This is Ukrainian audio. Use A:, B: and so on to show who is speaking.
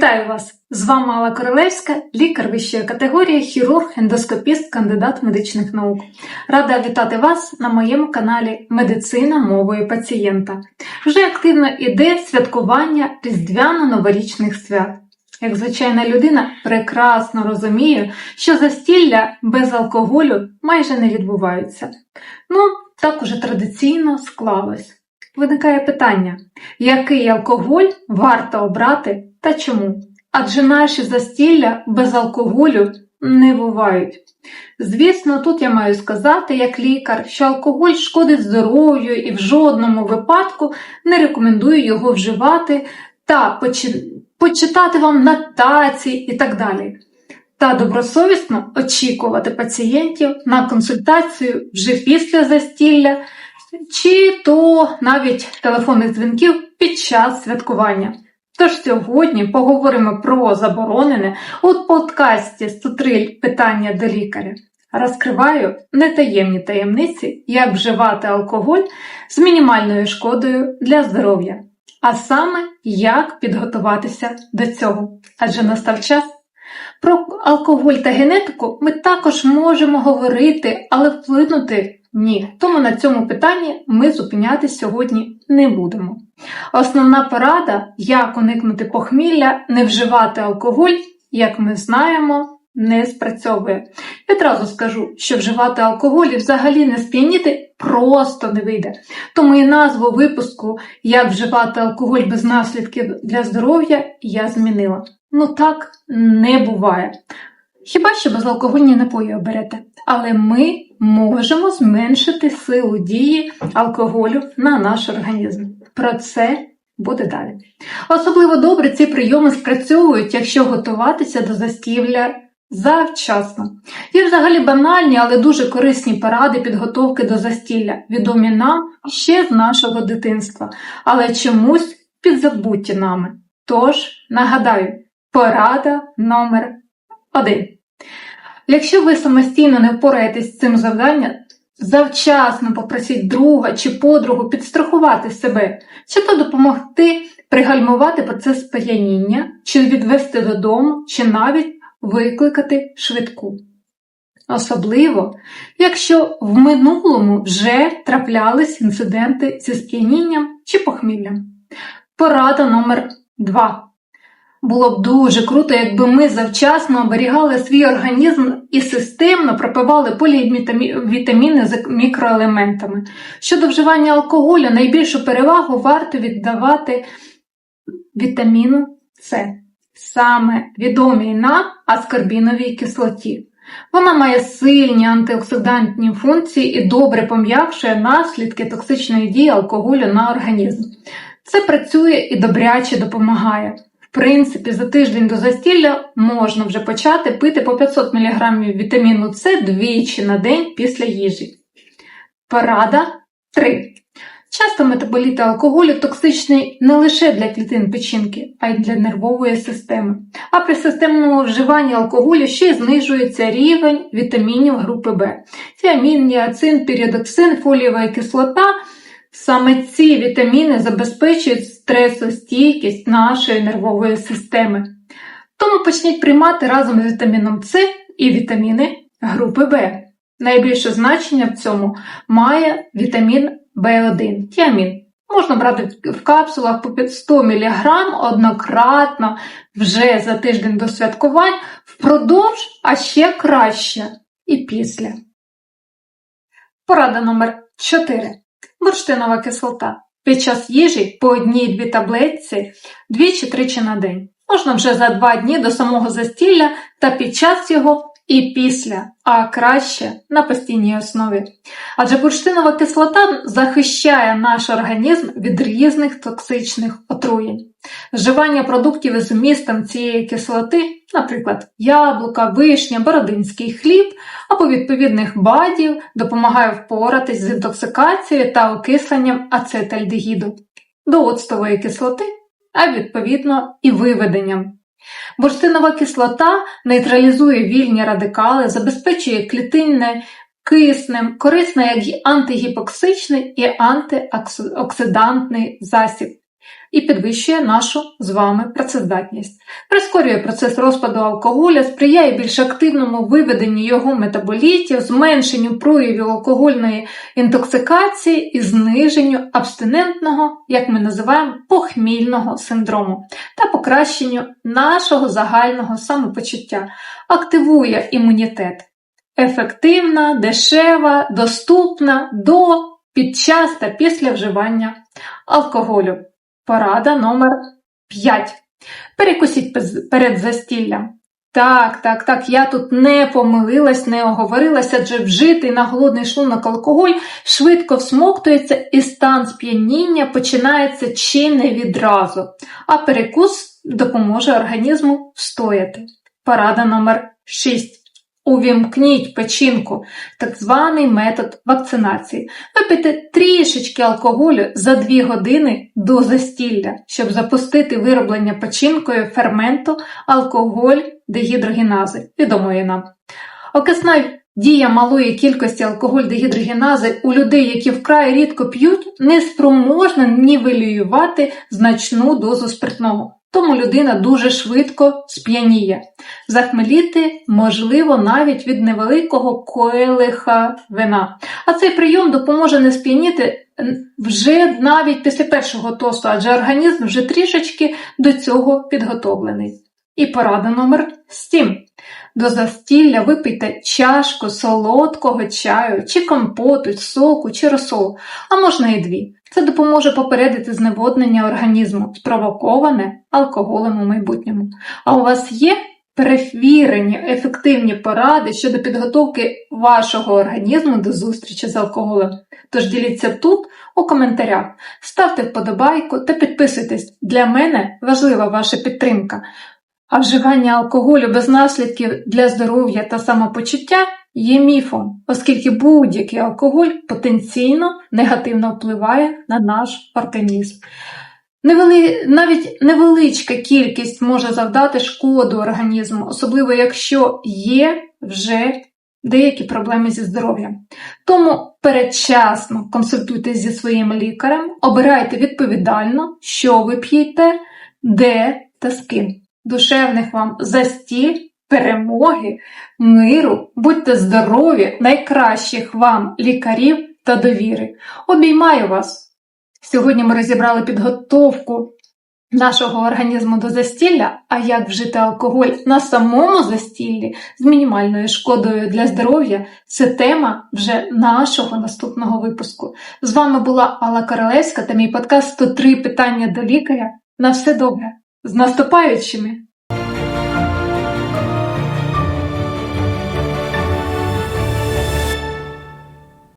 A: Вітаю вас! З вами Алла Королевська, лікар вищої категорії, хірург, ендоскопіст, кандидат медичних наук. Рада вітати вас на моєму каналі Медицина мовою пацієнта. Вже активно іде святкування різдвяно-новорічних свят. Як звичайна людина, прекрасно розумію, що застілля без алкоголю майже не відбуваються. Ну, так уже традиційно склалось. Виникає питання, який алкоголь варто обрати та чому? Адже наші застілля без алкоголю не бувають. Звісно, тут я маю сказати, як лікар, що алкоголь шкодить здоров'ю і в жодному випадку не рекомендую його вживати та почи... почитати вам на таці і так далі. Та добросовісно очікувати пацієнтів на консультацію вже після застілля чи то навіть телефонних дзвінків під час святкування. Тож сьогодні поговоримо про заборонене у подкасті 103 питання до лікаря. Розкриваю нетаємні таємниці, як вживати алкоголь з мінімальною шкодою для здоров'я, а саме як підготуватися до цього. Адже настав час. Про алкоголь та генетику ми також можемо говорити, але вплинути ні, тому на цьому питанні ми зупинятись сьогодні не будемо. Основна порада, як уникнути похмілля, не вживати алкоголь, як ми знаємо, не спрацьовує. Відразу скажу, що вживати алкоголь і взагалі не сп'яніти просто не вийде. Тому і назву випуску Як вживати алкоголь без наслідків для здоров'я я змінила. Ну так не буває. Хіба що безалкогольні напої оберете, але ми можемо зменшити силу дії алкоголю на наш організм. Про це буде далі. Особливо добре ці прийоми спрацьовують, якщо готуватися до застілля завчасно. Є взагалі банальні, але дуже корисні поради підготовки до застілля, відомі нам ще з нашого дитинства, але чомусь підзабуті нами. Тож, нагадаю, порада номер один. Якщо ви самостійно не впораєтесь з цим завданням, завчасно попросіть друга чи подругу підстрахувати себе, чи то допомогти пригальмувати процес сп'яніння, чи відвести додому, чи навіть викликати швидку. Особливо, якщо в минулому вже траплялись інциденти зі сп'янінням чи похміллям. Порада номер 2 було б дуже круто, якби ми завчасно оберігали свій організм і системно пропивали полівітаміни з мікроелементами. Щодо вживання алкоголю, найбільшу перевагу варто віддавати вітаміну С, саме відомій нам аскорбіновій кислоті. Вона має сильні антиоксидантні функції і добре пом'якшує наслідки токсичної дії алкоголю на організм. Це працює і добряче допомагає. Принципі, за тиждень до застілля можна вже почати пити по 500 мг вітаміну С двічі на день після їжі. Порада 3. Часто метаболіти алкоголю токсичні не лише для клітин печінки, а й для нервової системи. А при системному вживанні алкоголю ще й знижується рівень вітамінів групи В. Тіамін, ніацин, пірідоксин, фолієва кислота. Саме ці вітаміни забезпечують стресостійкість нашої нервової системи. Тому почніть приймати разом з вітаміном С і вітаміни групи В. Найбільше значення в цьому має вітамін В1 тіамін. Можна брати в капсулах по 100 мг однократно вже за тиждень до святкувань, впродовж, а ще краще і після. Порада номер 4 бурштинова кислота. Під час їжі по одній-дві таблетці двічі-тричі на день. Можна вже за два дні до самого застілля та під час його і після, а краще на постійній основі. Адже бурштинова кислота захищає наш організм від різних токсичних отруєнь. Вживання продуктів із вмістом цієї кислоти, наприклад, яблука, вишня, бородинський хліб або відповідних бадів, допомагає впоратись з інтоксикацією та окисленням ацетальдегіду до оцтової кислоти, а відповідно і виведенням. Бурштинова кислота нейтралізує вільні радикали, забезпечує клітинне киснем, корисна як антигіпоксичний і антиоксидантний засіб і підвищує нашу з вами працездатність, прискорює процес розпаду алкоголя, сприяє більш активному виведенню його метаболітів, зменшенню проявів алкогольної інтоксикації і зниженню абстинентного, як ми називаємо, похмільного синдрому та покращенню нашого загального самопочуття, активує імунітет. Ефективна, дешева, доступна до, під час та після вживання алкоголю. Порада номер 5. Перекусіть перед застіллям. Так, так, так, я тут не помилилась, не оговорилась, адже вжитий на голодний шлунок алкоголь швидко всмоктується і стан сп'яніння починається чи не відразу, а перекус допоможе організму встояти. Порада номер 6. Увімкніть печінку, так званий метод вакцинації. Випийте трішечки алкоголю за 2 години до застілля, щоб запустити вироблення печінкою ферменту алкоголь дегідрогенази, відомої нам. Окисна дія малої кількості алкоголь дегідрогенази у людей, які вкрай рідко п'ють, не спроможна нівелювати значну дозу спиртного. Тому людина дуже швидко сп'яніє. Захмеліти можливо навіть від невеликого келиха вина. А цей прийом допоможе не сп'яніти вже навіть після першого тосту, адже організм вже трішечки до цього підготовлений. І порада номер 7. До застілля випийте чашку солодкого чаю, чи компоту, соку, чи розсолу, а можна і дві. Це допоможе попередити зневоднення організму, спровоковане алкоголем у майбутньому. А у вас є перевірені ефективні поради щодо підготовки вашого організму до зустрічі з алкоголем. Тож діліться тут у коментарях, ставте вподобайку та підписуйтесь. Для мене важлива ваша підтримка. А вживання алкоголю без наслідків для здоров'я та самопочуття є міфом, оскільки будь-який алкоголь потенційно негативно впливає на наш організм. Невели... Навіть невеличка кількість може завдати шкоду організму, особливо якщо є вже деякі проблеми зі здоров'ям. Тому передчасно консультуйтесь зі своїм лікарем, обирайте відповідально, що ви п'єте, де та з ким. Душевних вам застіль, перемоги, миру, будьте здорові, найкращих вам лікарів та довіри. Обіймаю вас! Сьогодні ми розібрали підготовку нашого організму до застілля, а як вжити алкоголь на самому застіллі з мінімальною шкодою для здоров'я це тема вже нашого наступного випуску. З вами була Алла Королевська та мій подкаст «103 питання до лікаря. На все добре! З наступаючими!